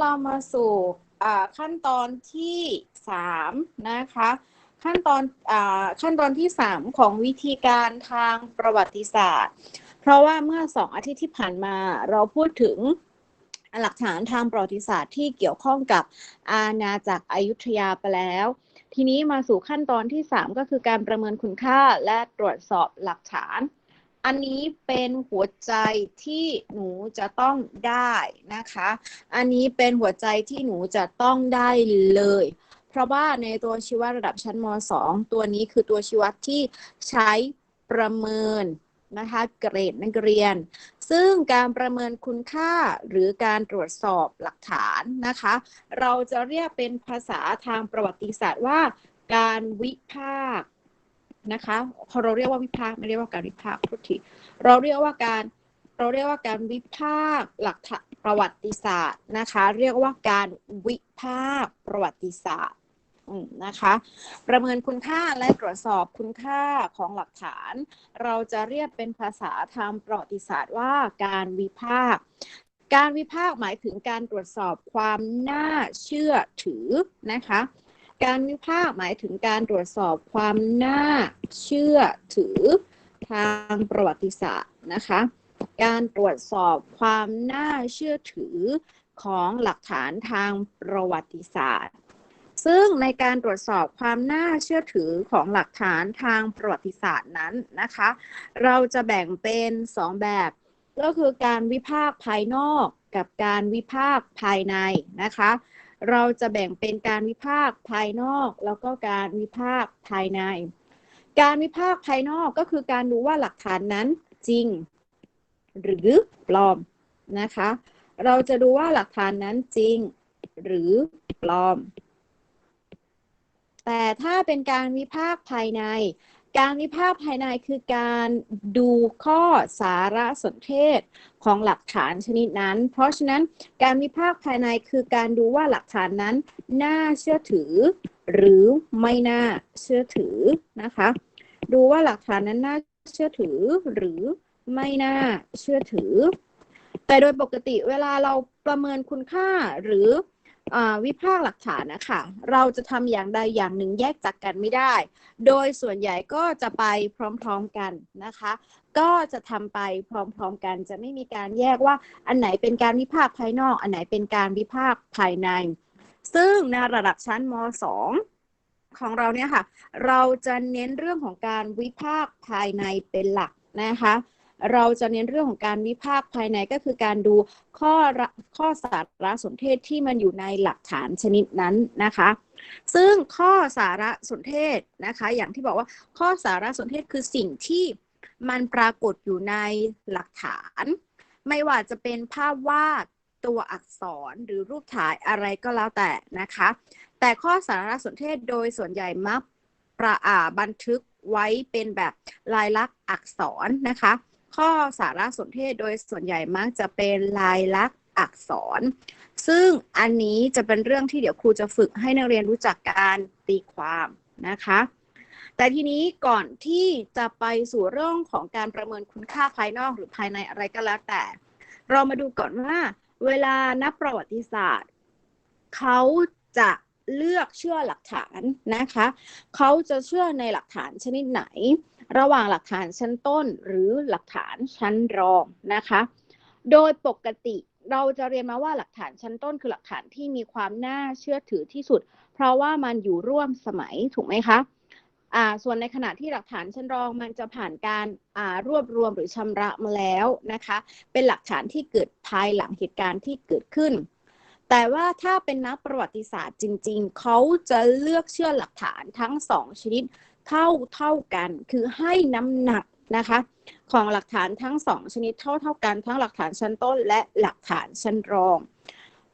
เรามาสู่ขั้นตอนที่สามนะคะ ขั้นตอนอขั้นตอนที่สามของวิธีการทางประวัติศาสตร์ เพราะว่าเมื่อสองอาทิตย์ที่ผ่านมาเราพูดถึงหลักฐานทางประวัติศาสตร์ที่เกี่ยวข้องกับอาณาจักรอยุธยาไปแล้ว ทีนี้มาสู่ขั้นตอนที่ 3 ก็คือการประเมินคุณค่าและตรวจสอบหลักฐาน อันนี้เป็นหัวใจที่หนูจะต้องได้นะคะ อันนี้เป็นหัวใจที่หนูจะต้องได้เลย เพราะว่าในตัวชีวระดับชั้นม .2 ตัวนี้คือตัวชีวัดที่ใช้ประเมินนะคะเกรดนักเรียน ซึ่งการประเมินคุณค่าหรือการตรวจสอบหลักฐานนะคะ เราจะเรียกเป็นภาษาทางประวัติศาสตร์ว่า การวิพากษ์ นะคะพอเราเรียกว่าวิพากษ์ไม่เรียกว่าการวิพากษ์ทุกทีเราเรียกว่าการเราเรียกว่าการวิพากษ์หลักฐานประวัติศาสตร์นะคะ เรียกว่าการวิพากษ์ประวัติศาสตร์นะคะ ประเมินคุณค่าและตรวจสอบคุณค่าของหลักฐาน เราจะเรียกเป็นภาษาทางประวัติศาสตร์ว่าการวิพากษ์การวิพากษ์หมายถึงการตรวจสอบความน่าเชื่อถือนะคะ การวิพากษ์หมายถึงการตรวจสอบความน่าเชื่อถือทางประวัติศาสตร์นะคะ การตรวจสอบความน่าเชื่อถือของหลักฐานทางประวัติศาสตร์ ซึ่งในการตรวจสอบความน่าเชื่อถือของหลักฐานทางประวัติศาสตร์นั้นนะคะ เราจะแบ่งเป็นสองแบบ ก็คือการวิพากษ์ภายนอกกับการวิพากษ์ภายในนะคะ เราจะแบ่งเป็นการวิพากษ์ภายนอก แล้วก็การวิพากษ์ภายใน การวิพากษ์ภายนอกก็คือการดูว่าหลักฐานนั้นจริง หรือปลอมนะคะ เราจะดูว่าหลักฐานนั้นจริงหรือปลอม แต่ถ้าเป็นการวิพากษ์ภายใน การวิพากษ์ภายในคือการดูข้อสารสนเทศของหลักฐานชนิดนั้น เพราะฉะนั้นการวิพากษ์ภายในคือการดูว่าหลักฐานนั้น น่าเชื่อถือ หรือไม่น่าเชื่อถือนะคะ ดูว่าหลักฐานนั้นน่าเชื่อถือหรือไม่น่าเชื่อถือ แต่โดยปกติเวลาเราประเมินคุณค่าหรือ วิพากษ์หลักฐานนะคะเราจะทำอย่างใดอย่างหนึ่งแยกจากกันไม่ได้ โดยส่วนใหญ่ก็จะไปพร้อมๆกันนะคะ ก็จะทำไปพร้อมๆกัน จะไม่มีการแยกว่าอันไหนเป็นการวิพากษ์ภายนอก อันไหนเป็นการวิพากษ์ภายใน ซึ่งในระดับชั้นม .2 ของเราเนี่ยค่ะ เราจะเน้นเรื่องของการวิพากษ์ภายในเป็นหลักนะคะ เราจะเน้นเรื่องของการวิพากษ์ภายในก็คือการดูข้อข้อสารสนเทศที่มันอยู่ในหลักฐานชนิดนั้นนะคะซึ่งข้อสารสนเทศนะคะ อย่างที่บอกว่าข้อสารสนเทศคือสิ่งที่มันปรากฏอยู่ในหลักฐาน ไม่ว่าจะเป็นภาพวาดตัวอักษรหรือรูปถ่ายอะไรก็แล้วแต่นะคะ แต่ข้อสารสนเทศโดยส่วนใหญ่มักประอาบันทึกไว้เป็นแบบลายลักษณ์อักษรนะคะ ข้อสารสนเทศโดยส่วนใหญ่มักจะเป็นลายลักษณ์อักษร ซึ่งอันนี้จะเป็นเรื่องที่เดี๋ยวครูจะฝึกให้นักเรียนรู้จักการตีความนะคะ แต่ทีนี้ก่อนที่จะไปสู่เรื่องของการประเมินคุณค่าภายนอกหรือภายในอะไรก็แล้วแต่ เรามาดูก่อนว่า เวลานักประวัติศาสตร์ เขาจะเลือกเชื่อหลักฐานนะคะ เขาจะเชื่อในหลักฐานชนิดไหน ระหว่างหลักฐานชั้นต้นหรือหลักฐานชั้นรองนะคะ โดยปกติเราจะเรียนมาว่าหลักฐานชั้นต้นคือหลักฐานที่มีความน่าเชื่อถือที่สุด เพราะว่ามันอยู่ร่วมสมัยถูกไหมคะอ่าส่วนในขณะที่หลักฐานชั้นรองมันจะผ่านการอ่ารวบรวมหรือชำระมาแล้วนะคะ เป็นหลักฐานที่เกิดภายหลังเหตุการณ์ที่เกิดขึ้น แต่ว่าถ้าเป็นนักประวัติศาสตร์จริง ๆ เขาจะเลือกเชื่อหลักฐานทั้งสองชนิด เท่าเท่ากัน คือให้น้ำหนักนะคะ ของหลักฐานทั้งสองชนิดเท่าเท่ากันทั้งหลักฐานชั้นต้นและหลักฐานชั้นรอง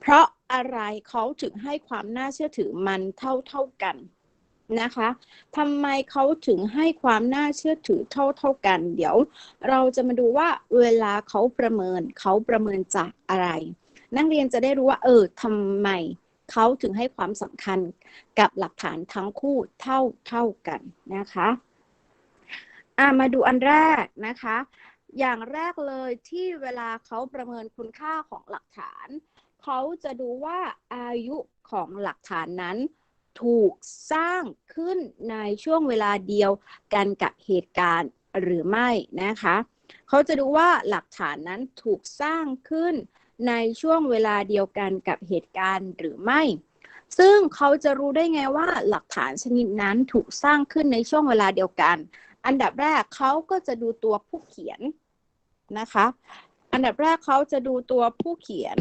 เพราะอะไรเขาถึงให้ความน่าเชื่อถือมันเท่าเท่ากันนะคะทำไมเขาถึงให้ความน่าเชื่อถือเท่าเท่ากัน เดี๋ยว เราจะมาดูว่าเวลาเขาประเมินเขาประเมินจากอะไร นักเรียนจะได้รู้ว่า เออทำไม เขาถึงให้ความสำคัญกับหลักฐานทั้งคู่เท่าเท่ากันนะคะมาดูอันแรกนะคะ อย่างแรกเลยที่เวลาเขาประเมินคุณค่าของหลักฐาน เขาจะดูว่าอายุของหลักฐานนั้นถูกสร้างขึ้นในช่วงเวลาเดียวกันกับเหตุการณ์หรือไม่นะคะ เขาจะดูว่าหลักฐานนั้นถูกสร้างขึ้น ในช่วงเวลาเดียวกันกับเหตุการณ์หรือไม่ ซึ่งเขาจะรู้ได้ไงว่าหลักฐานชนิดนั้นถูกสร้างขึ้นในช่วงเวลาเดียวกัน อันดับแรกเขาก็จะดูตัวผู้เขียนนะคะ อันดับแรกเขาจะดูตัวผู้เขียน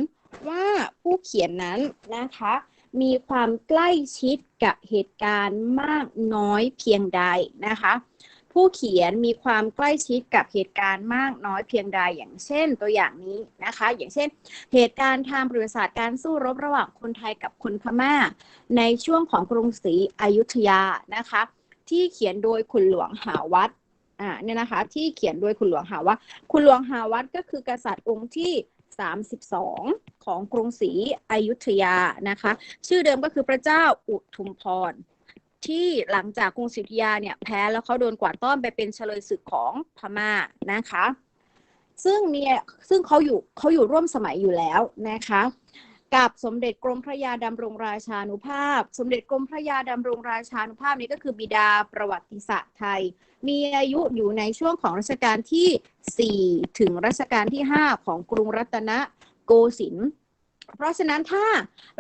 ว่าผู้เขียนนั้นนะคะ มีความใกล้ชิดกับเหตุการณ์มากน้อยเพียงใดนะคะ ผู้เขียนมีความใกล้ชิดกับเหตุการณ์มากน้อยเพียงใดอย่างเช่นตัวอย่างนี้นะคะ อย่างเช่น เหตุการณ์ทางประวัติศาสตร์การสู้รบระหว่างคนไทยกับคนพม่า ในช่วงของกรุงศรีอยุธยานะคะ ที่เขียนโดยคุณหลวงหาวัดอ่าเนี่ยนะคะ ที่เขียนโดยคุณหลวงหาวัดคุณหลวงหาวัดก็คือกษัตริย์องค์ที่ 32 ของกรุงศรีอยุธยานะคะ ชื่อเดิมก็คือพระเจ้าอุทุมพร ที่หลังจากกรุงศรีอยุธยาเนี่ยแพ้แล้วเขาโดนกวาดต้อนไปเป็นเฉลยศึกของพม่านะคะ ซึ่งเนี่ยซึ่งเขาอยู่เขาอยู่ร่วมสมัยอยู่แล้วนะคะกับสมเด็จกรมพระยาดำรงราชานุภาพ สมเด็จกรมพระยาดำรงราชานุภาพนี้ก็คือบิดาประวัติศาสตร์ไทย มีอายุอยู่ในช่วงของรัชกาลที่ 4 ถึงรัชกาลที่ 5 ของกรุงรัตนโกสินทร์ เพราะฉะนั้นถ้า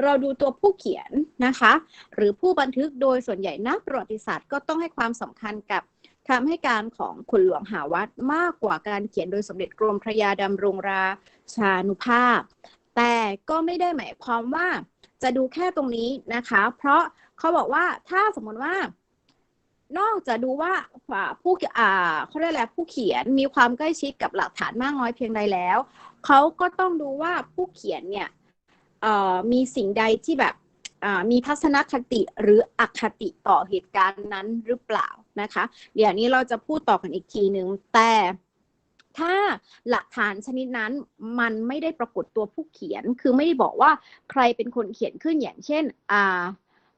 เราดูตัวผู้เขียนนะคะ หรือผู้บันทึกโดยส่วนใหญ่นักประวัติศาสตร์ก็ต้องให้ความสำคัญกับคำให้การของคุณหลวงหาวัดมากกว่าการเขียนโดยสมเด็จกรมพระยาดำรงราชานุภาพ แต่ก็ไม่ได้หมายความว่าจะดูแค่ตรงนี้นะคะ เพราะเขาบอกว่าถ้าสมมติว่า นอกจากดูว่าผู้อ่าเขาเรียกอะไรผู้เขียนมีความใกล้ชิดกับหลักฐานมากน้อยเพียงใดแล้วเขาก็ต้องดูว่าผู้เขียนเนี่ย มีสิ่งใดที่แบบมีทัศนคติหรืออคติต่อเหตุการณ์นั้นหรือเปล่านะคะ เดี๋ยวนี้เราจะพูดต่อกันอีกทีหนึ่งแต่ถ้าหลักฐานชนิดนั้นมันไม่ได้ปรากฏตัวผู้เขียน คือไม่ได้บอกว่าใครเป็นคนเขียนขึ้นอย่างเช่นอ่า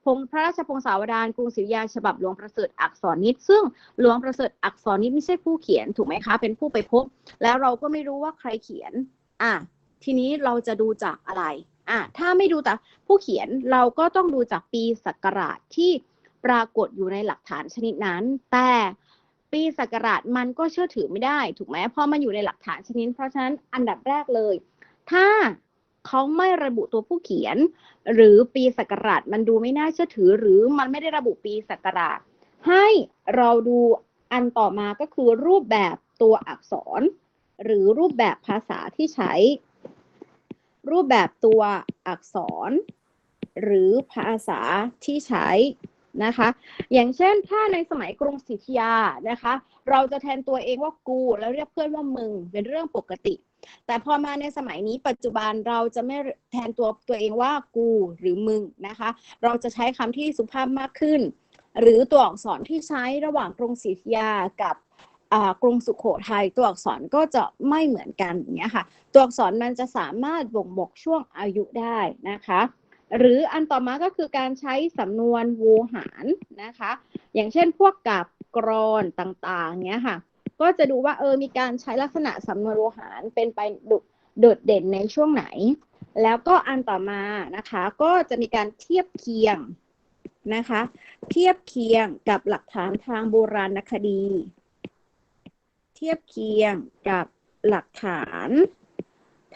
พงพระราชพงศาวดารกรุงศรีอยุธยาฉบับหลวงประเสริฐอักษรนิตซึ่งหลวงประเสริฐอักษรนิตไม่ใช่ผู้เขียนถูกไหมคะ เป็นผู้ไปพบ แล้วเราก็ไม่รู้ว่าใครเขียน อะทีนี้เราจะดูจากอะไร อะถ้าไม่ดูจากผู้เขียนเราก็ต้องดูจากปีศักราชที่ปรากฏอยู่ในหลักฐานชนิดนั้น แต่ปีศักราชมันก็เชื่อถือไม่ได้ถูกไหมเพราะมันอยู่ในหลักฐานชนิด เพราะฉะนั้นอันดับแรกเลย ถ้าเขาไม่ระบุตัวผู้เขียน หรือปีศักราชมันดูไม่น่าเชื่อถือ หรือมันไม่ได้ระบุปีศักราช ให้เราดูอันต่อมาก็คือรูปแบบตัวอักษร หรือรูปแบบภาษาที่ใช้ รูปแบบตัวอักษร หรือภาษาที่ใช้นะคะ อย่างเช่นถ้าในสมัยกรุงศรีอยุธยานะคะ เราจะแทนตัวเองว่ากู แล้วเรียกเพื่อนว่ามึงเป็นเรื่องปกติ แต่พอมาในสมัยนี้ปัจจุบันเราจะไม่แทนตัวตัวเองว่ากูหรือมึงนะคะ เราจะใช้คำที่สุภาพมากขึ้น หรือตัวอักษรที่ใช้ระหว่างกรุงศรีอยุธยากับ กรุงสุขโขทัยตัวอักษรก็จะไม่เหมือนกันอย่างเงี้ยค่ะ ตัวอักษรมันจะสามารถบ่งบอกช่วงอายุได้นะคะ หรืออันต่อมาก็คือการใช้สำนวนโวหารนะคะ อย่างเช่นพวกกับกรอนต่างๆเงี้ยค่ะ ก็จะดูว่าเออมีการใช้ลักษณะสำนวนโวหารเป็นไปโดดเด่นในช่วงไหน แล้วก็อันต่อมานะคะ ก็จะมีการเทียบเคียงนะคะ เทียบเคียงกับหลักฐานทางโบราณคดี เทียบเคียงกับหลักฐาน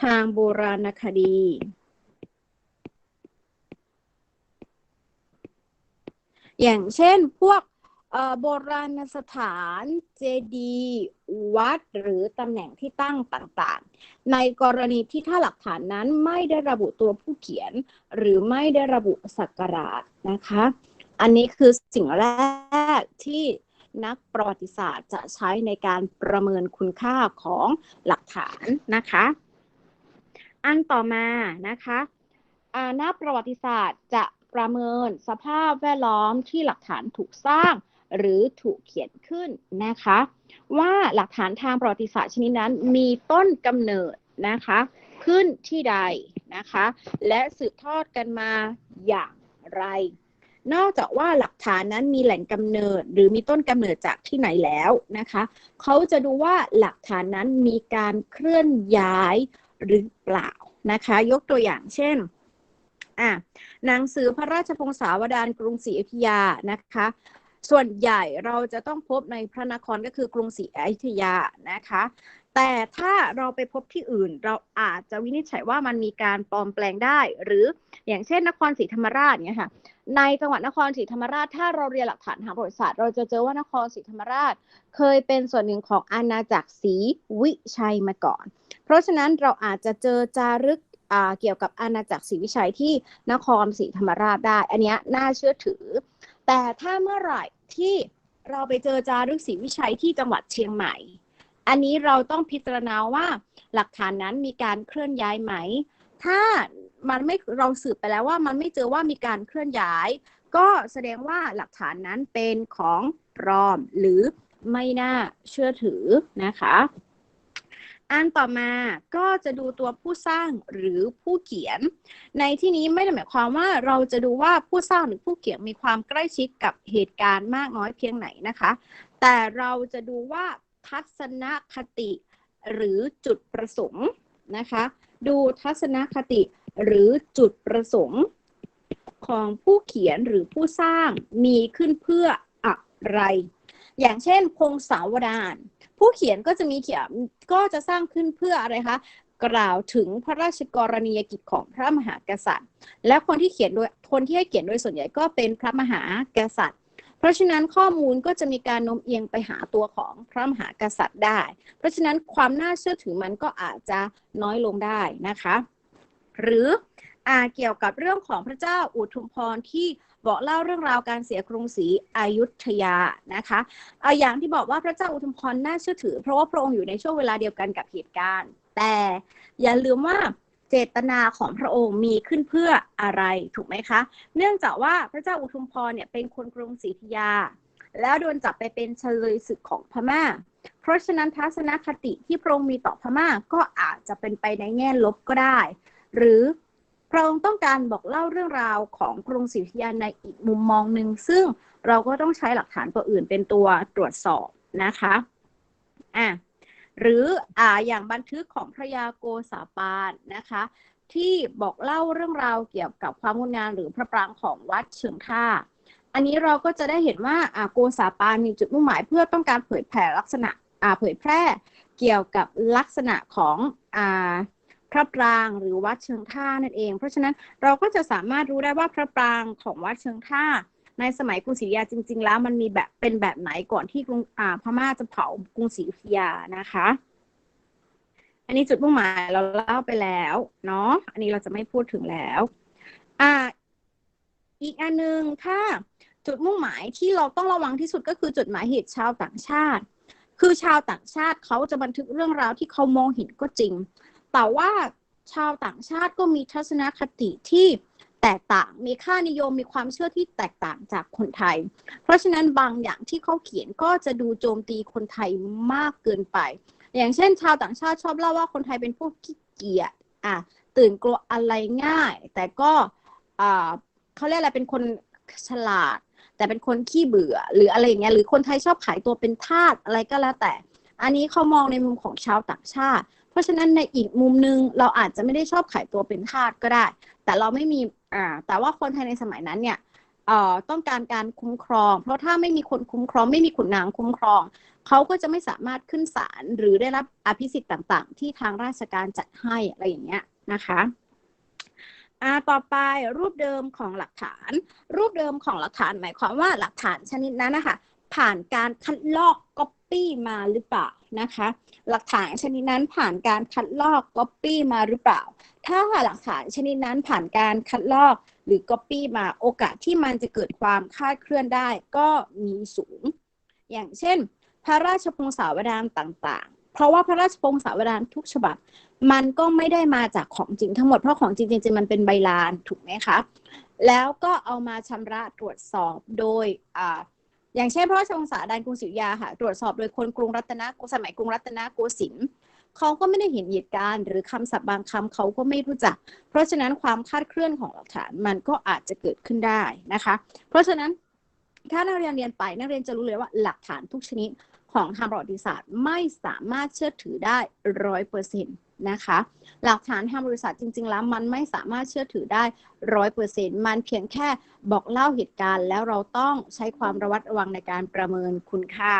ทางโบราณคดี อย่างเช่นพวกโบราณสถานเจดีย์วัดหรือตำแหน่งที่ตั้งต่างๆ ในกรณีที่ถ้าหลักฐานนั้นไม่ได้ระบุตัวผู้เขียน หรือไม่ได้ระบุศักราชนะคะ อันนี้คือสิ่งแรกที่ นักประวัติศาสตร์จะใช้ในการประเมินคุณค่าของหลักฐานนะคะ อันต่อมานะคะนักประวัติศาสตร์จะประเมินสภาพแวดล้อมที่หลักฐานถูกสร้างหรือถูกเขียนขึ้นนะคะ ว่าหลักฐานทางประวัติศาสตร์ชนิดนั้นมีต้นกำเนิดนะคะ ขึ้นที่ใดนะคะ และสืบทอดกันมาอย่างไร นอกจากว่าหลักฐานนั้นมีแหล่งกำเนิด หรือมีต้นกำเนิดจากที่ไหนแล้วนะคะเขาจะดูว่าหลักฐานนั้นมีการเคลื่อนย้ายหรือเปล่านะคะ ยกตัวอย่างเช่นอะหนังสือพระราชพงศาวดารกรุงศรีอยุธยานะคะส่วนใหญ่เราจะต้องพบในพระนครก็คือกรุงศรีอยุธยานะคะ แต่ถ้าเราไปพบที่อื่น เราอาจจะวินิจฉัยว่ามันมีการปลอมแปลงได้ หรืออย่างเช่นนครศรีธรรมราชเนี่ยค่ะ ในจังหวัดนครศรีธรรมราช ถ้าเราเรียนหลักฐานทางประวัติศาสตร์ เราจะเจอว่านครศรีธรรมราช เคยเป็นส่วนหนึ่งของอาณาจักรศรีวิชัยมาก่อน เพราะฉะนั้นเราอาจจะเจอจารึกเกี่ยวกับอาณาจักรศรีวิชัยที่นครศรีธรรมราชได้ อันนี้น่าเชื่อถือ แต่ถ้าเมื่อไหร่ที่เราไปเจอจารึกศรีวิชัยที่จังหวัดเชียงใหม่ อันนี้เราต้องพิจารณาว่าหลักฐานนั้นมีการเคลื่อนย้ายไหม ถ้า มันไม่เราสืบไปแล้วว่ามันไม่เจอว่ามีการเคลื่อนย้าย ก็แสดงว่าหลักฐานนั้นเป็นของปลอมหรือไม่น่าเชื่อถือนะคะ อันต่อมาก็จะดูตัวผู้สร้างหรือผู้เขียน ในที่นี้ไม่ได้หมายความว่าเราจะดูว่าผู้สร้างหรือผู้เขียนมีความใกล้ชิดกับเหตุการณ์มากน้อยเพียงไหนนะคะ แต่เราจะดูว่าทัศนคติหรือจุดประสงค์นะคะ ดูทัศนคติ หรือจุดประสงค์ของผู้เขียนหรือผู้สร้างมีขึ้นเพื่ออะไร อย่างเช่นพงศาวดารผู้เขียนก็จะมีเขียนก็จะสร้างขึ้นเพื่ออะไรคะกล่าวถึงพระราชกรณียกิจของพระมหากษัตริย์ และคนที่เขียนโดยคนที่ให้เขียนโดยส่วนใหญ่ก็เป็นพระมหากษัตริย์ เพราะฉะนั้นข้อมูลก็จะมีการโน้มเอียงไปหาตัวของพระมหากษัตริย์ได้ เพราะฉะนั้นความน่าเชื่อถือมันก็อาจจะน้อยลงได้นะคะ หรืออาเกี่ยวกับเรื่องของพระเจ้าอุทุมพรที่บอกเล่าเรื่องราวการเสียกรุงศรีอยุธยานะคะเอาอย่างที่บอกว่าพระเจ้าอุทุมพรน่าเชื่อถือ เพราะว่าพระองค์อยู่ในช่วงเวลาเดียวกันกับเหตุการณ์ แต่อย่าลืมว่าเจตนาของพระองค์มีขึ้นเพื่ออะไรถูกไหมคะ เนื่องจากว่าพระเจ้าอุทุมพรเนี่ยเป็นคนกรุงศรีอยุธยา แล้วโดนจับไปเป็นเฉลยศึกของพม่า เพราะฉะนั้นทัศนคติที่พระองค์มีต่อพม่าก็อาจจะเป็นไปในแง่ลบก็ได้ หรือพระองค์ต้องการบอกเล่าเรื่องราวของกรุงศรีอยุธยาในอีกมุมมองหนึ่งซึ่งเราก็ต้องใช้หลักฐานตัวอื่นเป็นตัวตรวจสอบนะคะอะหรืออ่าอย่างบันทึกของพระยาโกษาปานนะคะ ที่บอกเล่าเรื่องราวเกี่ยวกับความงดงามหรือพระปรางของวัดเชิงท่า อันนี้เราก็จะได้เห็นว่าอ่าโกษาปานมีจุดมุ่งหมาย เพื่อต้องการเผยแผ่ลักษณะอ่าเผยแพร่เกี่ยวกับลักษณะของอ่า พระปรางหรือวัดเชิงท่านั่นเอง เพราะฉะนั้นเราก็จะสามารถรู้ได้ว่าพระปรางของวัดเชิงท่า ในสมัยกรุงศรีอยุธยาจริง ๆ แล้วมันมีแบบเป็นแบบไหนก่อนที่กรุงพม่าจะเผากรุงศรีอยุธยานะคะ อันนี้จุดมุ่งหมายเราเล่าไปแล้วเนาะอันนี้เราจะไม่พูดถึงแล้วอ่าอีกอันนึงถ้าจุดมุ่งหมายที่เราต้องระวังที่สุดก็คือจุดหมายเหตุชาวต่างชาติ คือชาวต่างชาติเขาจะบันทึกเรื่องราวที่เขามองเห็นก็จริง แต่ว่าชาวต่างชาติก็มีทัศนคติที่แตกต่าง มีค่านิยม มีความเชื่อที่แตกต่างจากคนไทย เพราะฉะนั้นบางอย่างที่เขาเขียนก็จะดูโจมตีคนไทยมากเกินไป อย่างเช่น ชาวต่างชาติชอบเล่าว่าคนไทยเป็นพวกขี้เกียจ อะ ตื่นกลัวอะไรง่าย แต่ก็อ่าเขาเรียกอะไร เป็นคนฉลาด แต่เป็นคนขี้เบื่อ หรืออะไรอย่างเงี้ย หรือคนไทยชอบขายตัวเป็นทาส อะไรก็แล้วแต่ อันนี้เขามองในมุมของชาวต่างชาติ เพราะฉะนั้นในอีกมุมนึงเราอาจจะไม่ได้ชอบขายตัวเป็นทาสก็ได้ แต่เราไม่มีอ่าแต่ว่าคนไทยในสมัยนั้นเนี่ยเอ่อต้องการการคุ้มครอง เพราะถ้าไม่มีคนคุ้มครอง ไม่มีขุนนางคุ้มครอง เขาก็จะไม่สามารถขึ้นศาลหรือได้รับอภิสิทธิ์ต่าง ๆ ที่ทางราชการจัดให้อะไรอย่างเงี้ยนะคะอ่าต่อไปรูปเดิมของหลักฐาน รูปเดิมของหลักฐานหมายความว่าหลักฐานชนิดนั้นนะคะผ่านการคัดลอกก๊อป ปี้มาหรือเปล่านะคะ หลักฐานชนิดนั้นผ่านการคัดลอกก๊อปปี้มาหรือเปล่า ถ้าหลักฐานชนิดนั้นผ่านการคัดลอกหรือก๊อปปี้มาโอกาสที่มันจะเกิดความคาดเคลื่อนได้ก็มีสูง อย่างเช่น พระราชพงศาวดารต่างๆ เพราะว่าพระราชพงศาวดารทุกฉบับ มันก็ไม่ได้มาจากของจริงทั้งหมดเพราะของจริงจริงๆมันเป็นใบลานถูกไหมคะแล้วก็เอามาชำระตรวจสอบโดย อย่างเช่นพระราชวงศาดานกรุงศรีอยุธยาค่ะตรวจสอบโดยคนกรุงรัตนโกสมัยกรุงรัตนโกสินทร์เขาก็ไม่ได้เห็นเหตุการณ์ หรือคำศัพท์บางคำเขาก็ไม่รู้จัก เพราะฉะนั้นความคาดเคลื่อนของหลักฐานมันก็อาจจะเกิดขึ้นได้นะคะ เพราะฉะนั้นถ้านักเรียนเรียนไปนักเรียนจะรู้เลยว่าหลักฐานทุกชนิด ของทางประวัติศาสตร์ไม่สามารถเชื่อถือได้ร้อยเปอร์เซ็นต์นะคะหลักฐานทางบริษัทจริง ๆ แล้วมันไม่สามารถเชื่อถือได้ร้อยเปอร์เซ็นต์มันเพียงแค่บอกเล่าเหตุการณ์ แล้วเราต้องใช้ความระวัดระวังในการประเมินคุณค่า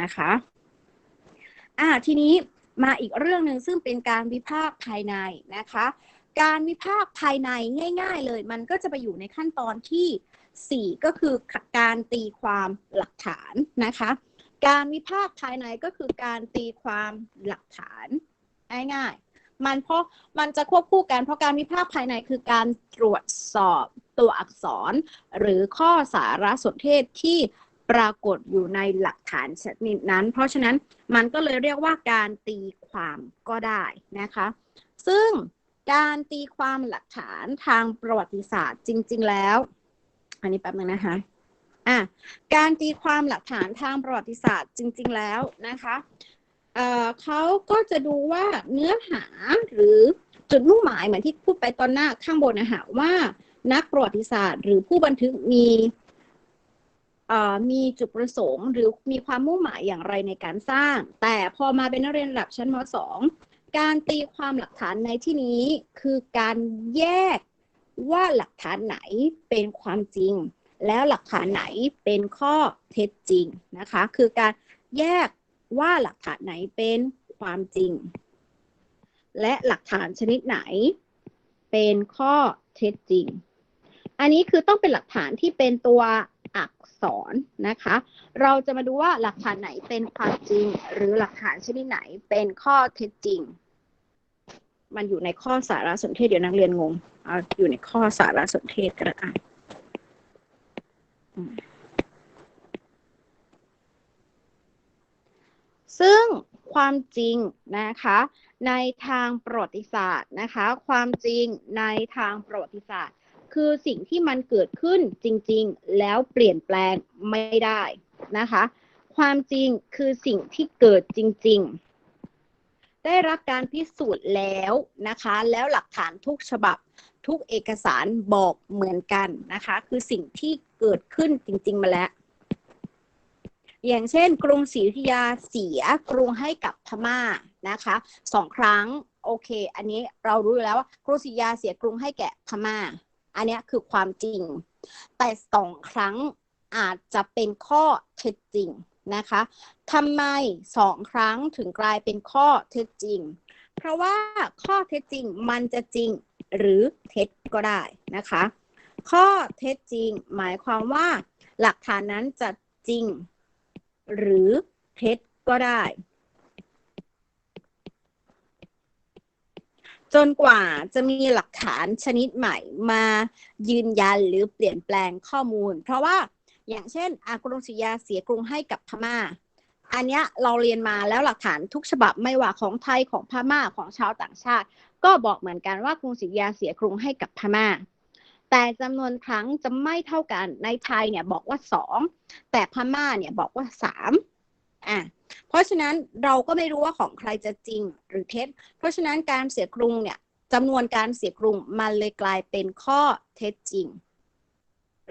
นะคะอ่าทีนี้มาอีกเรื่องหนึ่งซึ่งเป็นการวิพากษ์ภายในนะคะ การวิพากษ์ภายในง่าย ๆ เลย มันก็จะไปอยู่ในขั้นตอนที่ 4 ก็คือการตีความหลักฐานนะคะ การวิพากษ์ภายในก็คือการตีความหลักฐานง่ายๆ มันเพราะมันจะควบคู่กันเพราะการวิพากษ์ภายในคือการตรวจสอบตัวอักษร หรือข้อสารสนเทศที่ปรากฏอยู่ในหลักฐานชนิดนั้น เพราะฉะนั้นมันก็เลยเรียกว่าการตีความก็ได้นะคะ ซึ่งการตีความหลักฐานทางประวัติศาสตร์จริง ๆ แล้ว อันนี้แป๊บนึงนะคะ อะการตีความหลักฐานทางประวัติศาสตร์จริง ๆ แล้วนะคะเอ่อเขาก็จะดูว่าเนื้อหาหรือจุดมุ่งหมายเหมือนที่พูดไปตอนหน้าข้างบนนะคะว่านักประวัติศาสตร์ หรือผู้บันทึกมีมีจุดประสงค์ หรือมีความมุ่งหมายอย่างไรในการสร้าง แต่พอมาเป็นนักเรียนระดับชั้นม .2 การตีความหลักฐานในที่นี้คือการแยกว่าหลักฐานไหนเป็นความจริง แล้วหลักฐานไหนเป็นข้อเท็จจริงนะคะ คือการแยกว่าหลักฐานไหนเป็นความจริง และหลักฐานชนิดไหนเป็นข้อเท็จจริง อันนี้คือต้องเป็นหลักฐานที่เป็นตัวอักษรนะคะ เราจะมาดูว่าหลักฐานไหนเป็นความจริง หรือหลักฐานชนิดไหนเป็นข้อเท็จจริง มันอยู่ในข้อสารสนเทศเดี๋ยวนักเรียนงง เอาอยู่ในข้อสารสนเทศก็ได้ ความจริงนะคะ ในทางประวัติศาสตร์นะคะ ความจริงในทางประวัติศาสตร์ คือสิ่งที่มันเกิดขึ้นจริง ๆ แล้วเปลี่ยนแปลงไม่ได้นะคะ ความจริงคือสิ่งที่เกิดจริง ๆ ได้รับการพิสูจน์แล้วนะคะ แล้วหลักฐานทุกฉบับทุกเอกสารบอกเหมือนกันนะคะ คือสิ่งที่เกิดขึ้นจริง ๆ มาแล้ว อย่างเช่น กรุงศรีอยุธยาเสียกรุงให้กับพม่านะคะสองครั้งโอเค อันนี้เรารู้แล้วว่ากรุงศรีอยุธยาเสียกรุงให้แก่พม่า อันนี้คือความจริง แต่สองครั้งอาจจะเป็นข้อเท็จจริงนะคะทำไมสองครั้งถึงกลายเป็นข้อเท็จจริง เพราะว่าข้อเท็จจริงมันจะจริงหรือเท็จก็ได้นะคะ ข้อเท็จจริงหมายความว่าหลักฐานนั้นจะจริง หรือเท็จก็ได้ จนกว่าจะมีหลักฐานชนิดใหม่มายืนยันหรือเปลี่ยนแปลงข้อมูล เพราะว่าอย่างเช่น อากรุงศรียาเสียกรุงให้กับพม่า อันนี้เราเรียนมาแล้วหลักฐานทุกฉบับไม่ว่าของไทยของพม่าของชาวต่างชาติ ก็บอกเหมือนกันว่ากรุงศรียาเสียกรุงให้กับพม่า แต่จำนวนครั้งจะไม่เท่ากันในไทยเนี่ยบอกว่าสองแต่พม่าเนี่ยบอกว่าสามอะเพราะฉะนั้นเราก็ไม่รู้ว่าของใครจะจริงหรือเท็จ เพราะฉะนั้นการเสียกรุงเนี่ยจำนวนการเสียกรุงมันเลยกลายเป็นข้อเท็จจริง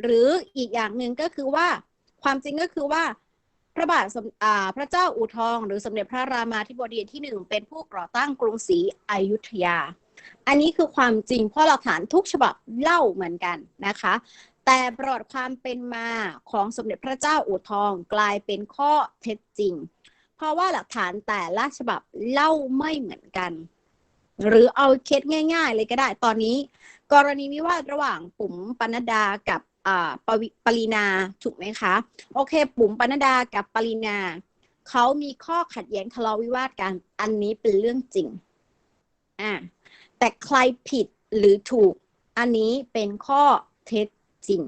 หรืออีกอย่างหนึ่งก็คือว่า ความจริงก็คือว่าพระบาทสมพระเจ้าอู่ทอง หรือสมเด็จพระรามาธิบดีที่หนึ่งเป็นผู้ก่อตั้งกรุงศรีอยุธยา อันนี้คือความจริง เพราะหลักฐานทุกฉบับเล่าเหมือนกันนะคะ แต่ประวัติความเป็นมาของสมเด็จพระเจ้าอู่ทองกลายเป็นข้อเท็จจริง เพราะว่าหลักฐานแต่ละฉบับเล่าไม่เหมือนกัน หรือเอาเคสง่าย ๆ เลยก็ได้ตอนนี้ กรณีวิวาทระหว่างปุ๋มปนดากับปปรีนาถูกไหมคะ โอเค ปุ๋มปนดากับปรีนาเขามีข้อขัดแย้งทะเลาะวิวาทกัน อันนี้เป็นเรื่องจริงอ่า แต่ใครผิดหรือถูก อันนี้เป็นข้อเท็จจริง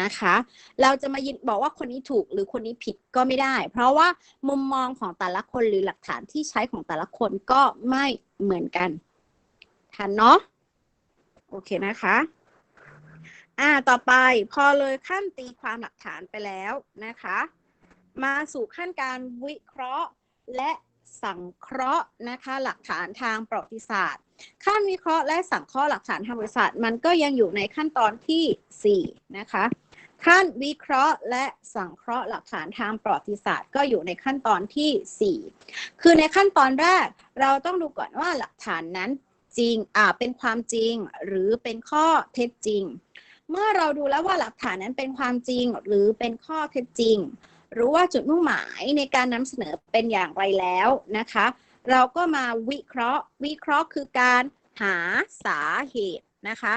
นะคะ เราจะมายินบอกว่าคนนี้ถูกหรือคนนี้ผิดก็ไม่ได้ เพราะว่ามุมมองของแต่ละคนหรือหลักฐานที่ใช้ของแต่ละคนก็ไม่เหมือนกัน ทันเนาะ โอเคนะคะ อ่า ต่อไปพอเลยขั้นตีความหลักฐานไปแล้วนะคะ มาสู่ขั้นการวิเคราะห์และสังเคราะห์นะคะ หลักฐานทางประวัติศาสตร์ ขั้นวิเคราะห์และสังเคราะห์หลักฐานทางบริษัท มันก็ยังอยู่ในขั้นตอนที่ 4 นะคะ ขั้นวิเคราะห์และสังเคราะห์หลักฐานทางประวัติศาสตร์ ก็อยู่ในขั้นตอนที่ 4 คือในขั้นตอนแรก เราต้องดูก่อนว่าหลักฐานนั้นจริงอ่าเป็นความจริงหรือเป็นข้อเท็จจริง เมื่อเราดูแล้วว่าหลักฐานนั้นเป็นความจริงหรือเป็นข้อเท็จจริง รู้ว่าจุดมุ่งหมายในการนำเสนอเป็นอย่างไรแล้วนะคะ เราก็มาวิเคราะห์ วิเคราะห์คือการหาสาเหตุนะคะ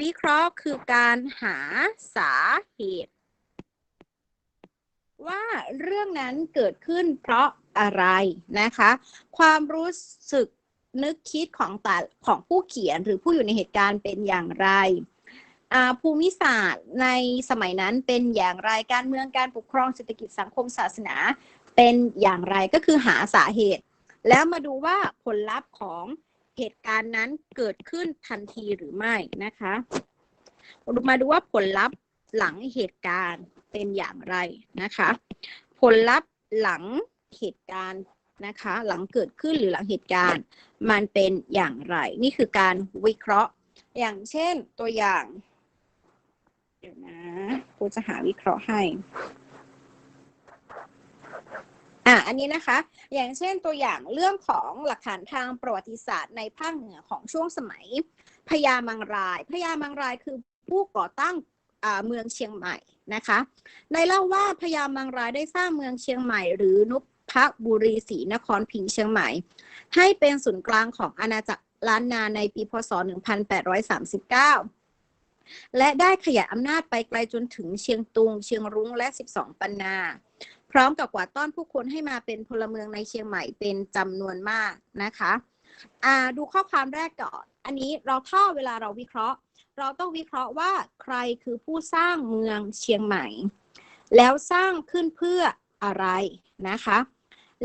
วิเคราะห์คือการหาสาเหตุ ว่าเรื่องนั้นเกิดขึ้นเพราะอะไรนะคะ ความรู้สึกนึกคิดของแต่ของผู้เขียนหรือผู้อยู่ในเหตุการณ์เป็นอย่างไรภูมิศาสตร์ในสมัยนั้นเป็นอย่างไรการเมืองการปกครองเศรษฐกิจสังคมศาสนาเป็นอย่างไรก็คือหาสาเหตุ แล้วมาดูว่าผลลัพธ์ของเหตุการณ์นั้นเกิดขึ้นทันทีหรือไม่นะคะมาดูว่าผลลัพธ์หลังเหตุการณ์เป็นอย่างไรนะคะ ผลลัพธ์หลังเหตุการณ์นะคะ หลังเกิดขึ้นหรือหลังเหตุการณ์ มันเป็นอย่างไร นี่คือการวิเคราะห์ อย่างเช่นตัวอย่าง เดี๋ยวนะครูจะหาวิเคราะห์ให้ อะอันนี้นะคะ อย่างเช่นตัวอย่างเรื่องของหลักฐานทางประวัติศาสตร์ในภาคเหนือของช่วงสมัยพญามังรายพญามังรายคือผู้ก่อตั้งเมืองเชียงใหม่นะคะในเล่าว่าพญามังรายได้สร้างเมืองเชียงใหม่ หรือนุพบุรีศรีนครพิงเชียงใหม่ ให้เป็นศูนย์กลางของอาณาจักรล้านนาในปีพศ 1839 และได้ขยายอำนาจไปไกลจนถึงเชียงตุง เชียงรุ้งและ 12 ปันนา ร้อมกับกวาดต้อนผู้คนให้มาเป็นพลเมืองในเชียงใหม่เป็นจำนวนมากนะคะอ่าดูข้อความแรกก่อน อันนี้เราถ้าเวลาเราวิเคราะห์ เราต้องวิเคราะห์ว่าใครคือผู้สร้างเมืองเชียงใหม่ แล้วสร้างขึ้นเพื่ออะไรนะคะ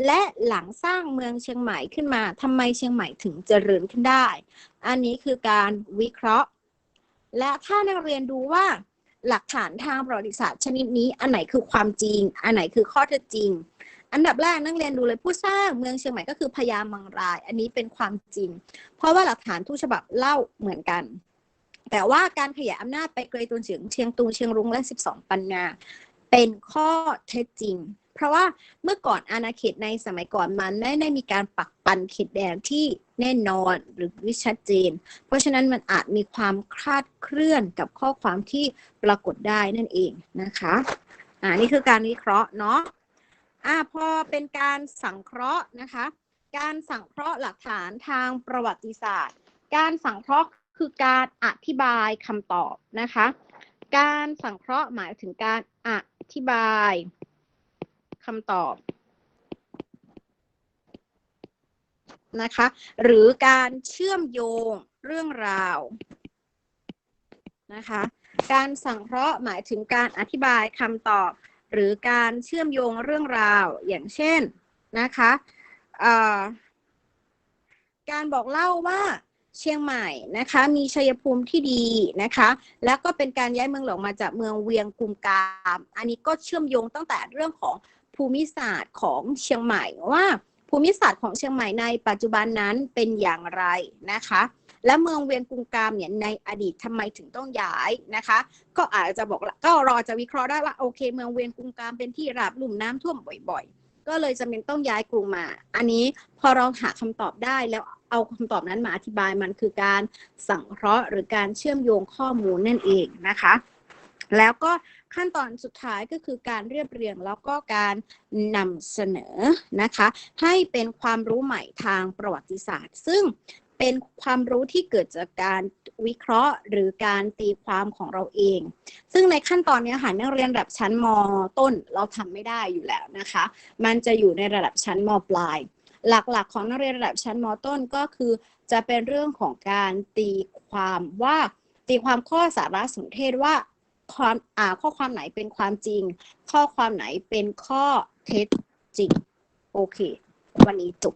และหลังสร้างเมืองเชียงใหม่ขึ้นมาทำไมเชียงใหม่ถึงเจริญขึ้นได้ อันนี้คือการวิเคราะห์ และถ้านักเรียนดูว่า หลักฐานทางประวัติศาสตร์ชนิดนี้ อันไหนคือความจริง อันไหนคือข้อเท็จจริง อันดับแรกนักเรียนดูเลยผู้สร้างเมืองเชียงใหม่ก็คือพญามังราย อันนี้เป็นความจริง เพราะว่าหลักฐานทุกฉบับเล่าเหมือนกัน แต่ว่าการขยายอำนาจไปไกลตัวเฉียงเชียงตุงเชียงรุ้งและ 12 ปันนา เป็นข้อเท็จจริง เพราะว่าเมื่อก่อนอาณาเขตในสมัยก่อนมันไม่ได้มีการปักปันเขตแดนที่แน่นอนหรือวิชัดเจน เพราะฉะนั้นมันอาจมีความคลาดเคลื่อนกับข้อความที่ปรากฏได้นั่นเองนะคะอ่านี่คือการวิเคราะห์เนาะอ่าพอเป็นการสังเคราะห์นะคะ การสังเคราะห์หลักฐานทางประวัติศาสตร์ การสังเคราะห์คือการอธิบายคำตอบนะคะ การสังเคราะห์หมายถึงการอธิบาย คำตอบนะคะ หรือการเชื่อมโยงเรื่องราวนะคะ การสังเคราะห์หมายถึงการอธิบายคำตอบ หรือการเชื่อมโยงเรื่องราวอย่างเช่นนะคะการบอกเล่าว่าเชียงใหม่นะคะ มีชัยภูมิที่ดีนะคะ แล้วก็เป็นการย้ายเมืองหลวงมาจากเมืองเวียงกุมกาม อันนี้ก็เชื่อมโยงตั้งแต่เรื่องของ ภูมิศาสตร์ของเชียงใหม่ว่าภูมิศาสตร์ของเชียงใหม่ในปัจจุบันนั้นเป็นอย่างไรนะคะ และเมืองเวียงกุมกามเนี่ยในอดีตทำไมถึงต้องย้ายนะคะ ก็อาจจะบอกก็รอจะวิเคราะห์ได้ว่าโอเค เมืองเวียงกุมกามเป็นที่ราบลุ่มน้ำท่วมบ่อย ๆ ก็เลยจำเป็นต้องย้ายกรุงมา อันนี้พอเราหาคำตอบได้แล้วเอาคำตอบนั้นมาอธิบายมันคือการสังเคราะห์หรือการเชื่อมโยงข้อมูลนั่นเองนะคะ แล้วก็ ขั้นตอนสุดท้ายก็คือการเรียบเรียงแล้วก็การนำเสนอนะคะ ให้เป็นความรู้ใหม่ทางประวัติศาสตร์ ซึ่งเป็นความรู้ที่เกิดจากการวิเคราะห์หรือการตีความของเราเอง ซึ่งในขั้นตอนนี้ค่ะนักเรียนระดับชั้นมต้นเราทำไม่ได้อยู่แล้วนะคะ มันจะอยู่ในระดับชั้นมปลาย หลักๆ ของนักเรียนระดับชั้นมต้นก็คือ จะเป็นเรื่องของการตีความว่าตีความข้อสารสนเทศว่า ความอ่าข้อความไหนเป็นความจริง ข้อความไหนเป็นข้อเท็จจริง โอเค วันนี้จบ